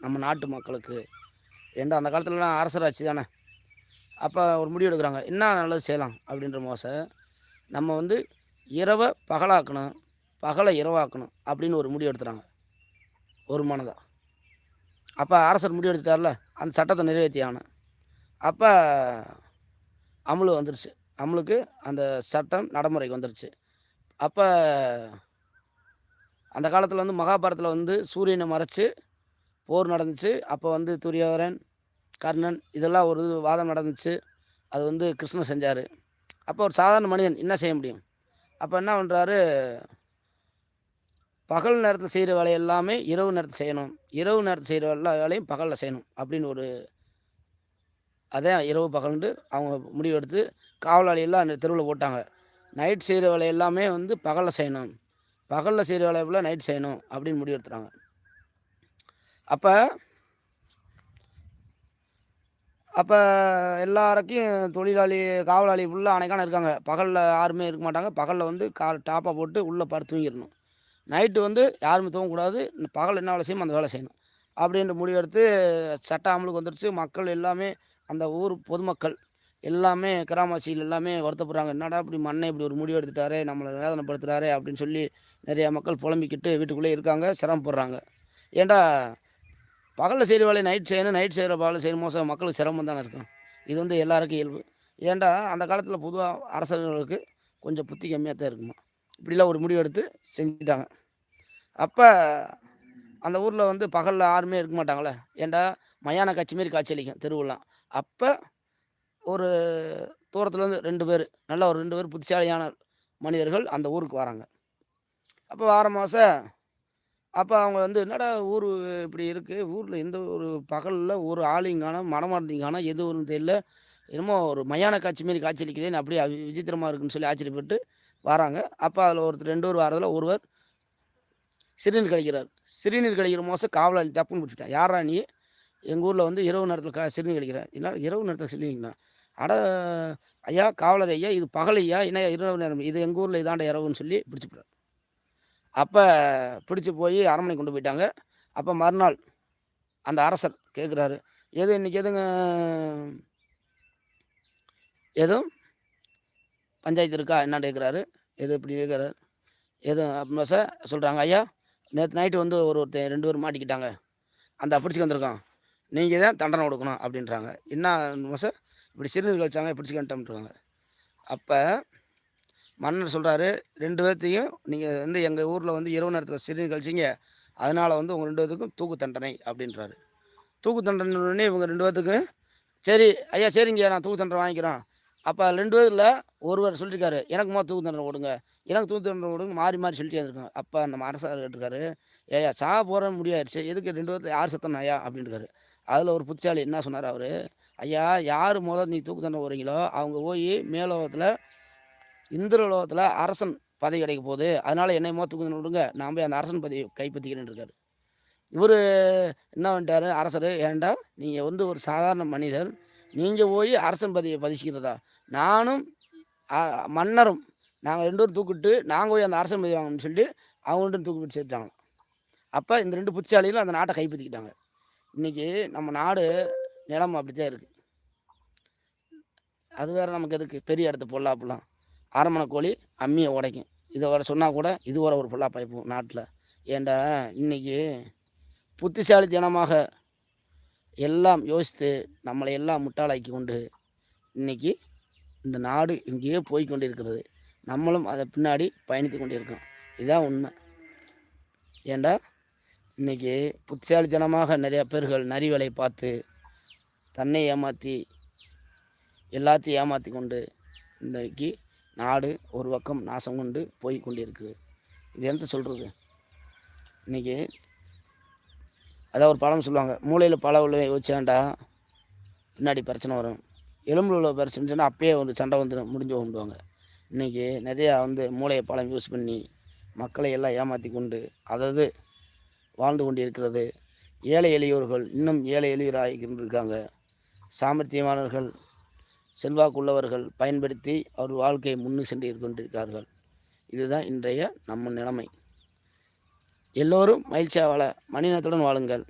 நம்ம நாட்டு மக்களுக்கு. ஏன்டா அந்த காலத்துலலாம் அரசராட்சி தானே? அப்போ ஒரு முடிவு எடுக்கிறாங்க. என்ன நல்லது செய்யலாம் அப்படின்ற மோசை நம்ம வந்து இரவை பகலாக்கணும் பகலை இரவாக்கணும் அப்படின்னு ஒரு முடிவு எடுத்துகிறாங்க ஒரு மனதாக அப்போ அரசர் முடிவு எடுத்துட்டார்ல? அந்த சட்டத்தை நிறைவேற்றி அப்போ அமுல் வந்துருச்சு. அமலுக்கு அந்த சட்டம் நடைமுறைக்கு வந்துருச்சு. அப்போ அந்த காலத்தில் வந்து மகாபாரத்தில் வந்து சூரியனை மறைச்சு போர் நடந்துச்சு. அப்போ வந்து துரியோதரன் கர்ணன் இதெல்லாம் ஒரு வாதம் நடந்துச்சு. அது வந்து கிருஷ்ணன் செஞ்சார். அப்போ ஒரு சாதாரண மனிதன் என்ன செய்ய முடியும்? அப்போ என்ன பண்ணுறாரு பகல் நேரத்தில் செய்கிற வேலை எல்லாமே இரவு நேரத்தில் செய்யணும். இரவு நேரத்தில் செய்கிற எல்லா வேலையும் பகலில் செய்யணும் அப்படின்னு ஒரு அதே இரவு பகல்ண்டு அவங்க முடிவெடுத்து காவலாளியெல்லாம் அந்த தெருவில் போட்டாங்க. நைட் செய்கிற வேலை எல்லாமே வந்து பகலில் செய்யணும். பகலில் செய்கிற வேலை ஃபுல்லாக நைட் செய்யணும் அப்படின்னு முடிவெடுத்துகிறாங்க அப்போ அப்போ எல்லாருக்கும் தொழிலாளி காவலாளி ஃபுல்லாக அணைக்கான இருக்காங்க. பகலில் யாருமே இருக்க மாட்டாங்க. பகலில் வந்து கா டாப்பாக போட்டு உள்ளே படுத்து தூங்கிடணும். நைட்டு வந்து யாருமே தூங்கக்கூடாது. பகல் என்ன வேலை செய்யணும் அந்த வேலை செய்யணும். அப்படின்ற முடிவெடுத்து சட்ட அமலுக்கு வந்துடுச்சு மக்கள் எல்லாமே அந்த ஊர் பொதுமக்கள் எல்லாமே கிராமவாசிகள் எல்லாமே வருத்தப்படுறாங்க. என்னடா இப்படி மண்ணை இப்படி ஒரு முடிவு எடுத்துட்டாரே நம்மளை வேதனைப்படுத்துகிறாரே அப்படின்னு சொல்லி நிறையா மக்கள் புலம்பிக்கிட்டு வீட்டுக்குள்ளே இருக்காங்க சிரமப்படுறாங்க. ஏண்டா பகலில் செய்கிற வேலையை நைட் செய்யணும் நைட் செய்கிற வேலை செய்யணும். மோசம் மக்களுக்கு சிரமம் தானே இருக்கும். இது வந்து எல்லாருக்கும் இயல்பு. ஏன்டா அந்த காலத்தில் பொதுவாக அரசர்களுக்கு கொஞ்சம் புத்தி கம்மியாக தான் இருக்குமா? இப்படிலாம் ஒரு முடிவு எடுத்து செஞ்சுட்டாங்க. அப்போ அந்த ஊரில் வந்து பகலில் யாருமே இருக்க மாட்டாங்களே? ஏன்டா மயான காட்சி மாரி காட்சியளிக்கும் திருவிழா அப்போ ஒரு தூரத்தில் வந்து ரெண்டு பேர் நல்லா ஒரு ரெண்டு பேர் புத்திசாலியான மனிதர்கள் அந்த ஊருக்கு வராங்க. அப்போ வார மாதம் அப்போ அவங்க வந்து என்னடா ஊர் இப்படி இருக்குது ஊரில் எந்த ஒரு பகலில் ஒரு ஆளையும் காணோம் மனமார்ந்தையும் காணோம் எது ஒன்றும் தெரியல. என்னமோ ஒரு மயான காட்சி மாரி காட்சியளிக்குதுன்னு அப்படியே விசித்திரமாக இருக்குன்னு சொல்லி ஆச்சரியப்பட்டு வராங்க. அப்போ அதில் ஒருத்தர் ரெண்டு பேர் வாரத்தில் ஒருவர் சிறுநீர் கழிக்கிறார். சிறுநீர் கழிக்கிற மோசம் காவலாளி டப்புன்னு பிடிச்சிட்டான். யாரா நீ? எங்கள் ஊரில் வந்து இரவு நேரத்தில் கா சிறுநீர் கழிக்கிறேன் என்ன? இரவு நேரத்தில் சிறுநீர்ங்களா அட ஐயா காவலர் ஐயா இது பகல் ஐயா என்ன இரவு நேரம்? இது எங்கள் ஊரில் இதாண்ட இரவுன்னு சொல்லி பிடிச்சி அப்போ பிடிச்சி போய் அரண்மனை கொண்டு போயிட்டாங்க. அப்போ மறுநாள் அந்த அரசர் கேட்குறாரு எது இன்னைக்கு எதுங்க? எதுவும் பஞ்சாயத்து இருக்கா? என்ன கேட்குறாரு எது இப்படி கேட்குறாரு எதுவும் அப்படின்னா சார் சொல்கிறாங்க ஐயா நேற்று நைட்டு வந்து ஒரு ஒருத்தன் ரெண்டு பேரும் மாட்டிக்கிட்டாங்க. அந்த பிடிச்சிக்க வந்திருக்கான். நீங்கள் தான் தண்டனை கொடுக்கணும் அப்படின்றாங்க. என்ன சார் இப்படி சிறுநீர் கழிச்சாங்க பிடிச்சிக்கிட்டோம்ன்றாங்க அப்போ மன்னர் சொல்கிறாரு ரெண்டு பேர்த்தையும் நீங்கள் வந்து எங்கள் ஊரில் வந்து இரவு நேரத்தில் சிறுநீர் கழிச்சிங்க. அதனால் வந்து உங்கள் ரெண்டு பேர்த்துக்கும் தூக்கு தண்டனை அப்படின்றாரு. தூக்கு தண்டனை உடனே இவங்க ரெண்டு பேர்த்துக்கும் சரி ஐயா சரிங்க நான் தூக்கு தண்டனை வாங்கிக்கிறோம் அப்போ ரெண்டு பேரில் ஒருவர் சொல்லியிருக்காரு எனக்கு மொதல் தூக்கு தண்டனை கொடுங்க. எனக்கு தூக்கு தண்டனை கொடுங்க. மாறி மாறி சொல்லிட்டே இருக்காங்க அப்போ அந்த அரசார் கேட்டிருக்காரு ஏயா சா போகிற முடியாயிருச்சு எதுக்கு ரெண்டு பேர்த்துல யார் சத்தம் ஐயா? அப்படின்றாரு. அதில் ஒரு புத்திசாலி என்ன சொன்னார் அவர் ஐயா யார் முதல் நீ தூக்கு தண்டனை வரீங்களோ அவங்க போய் மேலோகத்தில் இந்திரலோகத்தில் அரசன் பதவி கிடைக்க போகுது. அதனால் என்னை மொத்த விடுங்க. நான் போய் அந்த அரசன் பதவி கைப்பற்றிக்கிறேன்னு இருக்காரு இவர் என்ன பண்ணிட்டாரு? அரசர் ஏண்டா நீங்கள் வந்து ஒரு சாதாரண மனிதர் நீங்கள் போய் அரசன் பதவியை பதிக்கிறதா நானும் மன்னரும் நாங்கள் ரெண்டு பேரும் தூக்கிட்டு நாங்கள் போய் அந்த அரசன் பதவி வாங்கணும்னு சொல்லிட்டு அவங்க ரெண்டு தூக்கிட்டு சேர்த்தாங்க அப்போ இந்த ரெண்டு புத்திசாலிகளும் அந்த நாட்டை கைப்பற்றிக்கிட்டாங்க. இன்றைக்கி நம்ம நாடு நிலம் அப்படித்தான் இருக்குது அது வேறு நமக்கு எதுக்கு? பெரிய இடத்து பொல்லாப்புலாம். அரமனை கோழி அம்மியை உடைக்கும். இதை வர சொன்னால் கூட இது வர ஒரு ஃபுல்லாக பைப்போம் நாட்டில். ஏண்டா இன்றைக்கி புத்திசாலித்தனமாக எல்லாம் யோசித்து நம்மளை எல்லாம் முட்டாளாக்கி கொண்டு இன்றைக்கி இந்த நாடு இங்கேயே போய் கொண்டிருக்கிறது. நம்மளும் அதை பின்னாடி பயணித்து கொண்டிருக்கோம். இதுதான் உண்மை. ஏண்டா புத்திசாலி புத்திசாலித்தனமாக நிறைய பேர்கள் நரி வேலை பார்த்து தன்னை ஏமாற்றி எல்லாத்தையும் ஏமாற்றி கொண்டு இன்றைக்கு நாடு ஒரு பக்கம் நாசம் கொண்டு போய் கொண்டிருக்குது. இது என்ன சொல்கிறது இன்றைக்கி அதான் ஒரு பழம் சொல்லுவாங்க மூளையில் பழம் உள்ள வச்சாண்டா பின்னாடி பிரச்சனை வரும். எலும்புல உள்ள பிரச்சனை சொன்னால் அப்பயே வந்து சண்டை வந்து முடிஞ்சு கொண்டுவாங்க இன்றைக்கி நிறையா வந்து மூளையை பழம் யூஸ் பண்ணி மக்களை எல்லாம் ஏமாற்றி கொண்டு அதாவது வாழ்ந்து கொண்டு இருக்கிறது ஏழை எளியோர்கள் இன்னும் ஏழை எளியோராகி இருக்காங்க சாமர்த்தியமானவர்கள் செல்வாக்குள்ளவர்கள் பயன்படுத்தி அவர் வாழ்க்கையை முன்னு சென்று கொண்டிருக்கிறார்கள். இதுதான் இன்றைய நம்ம நிலைமை. எல்லோரும் மகிழ்ச்சியாக வாழ மனிதத்துடன் வாழுங்கள்.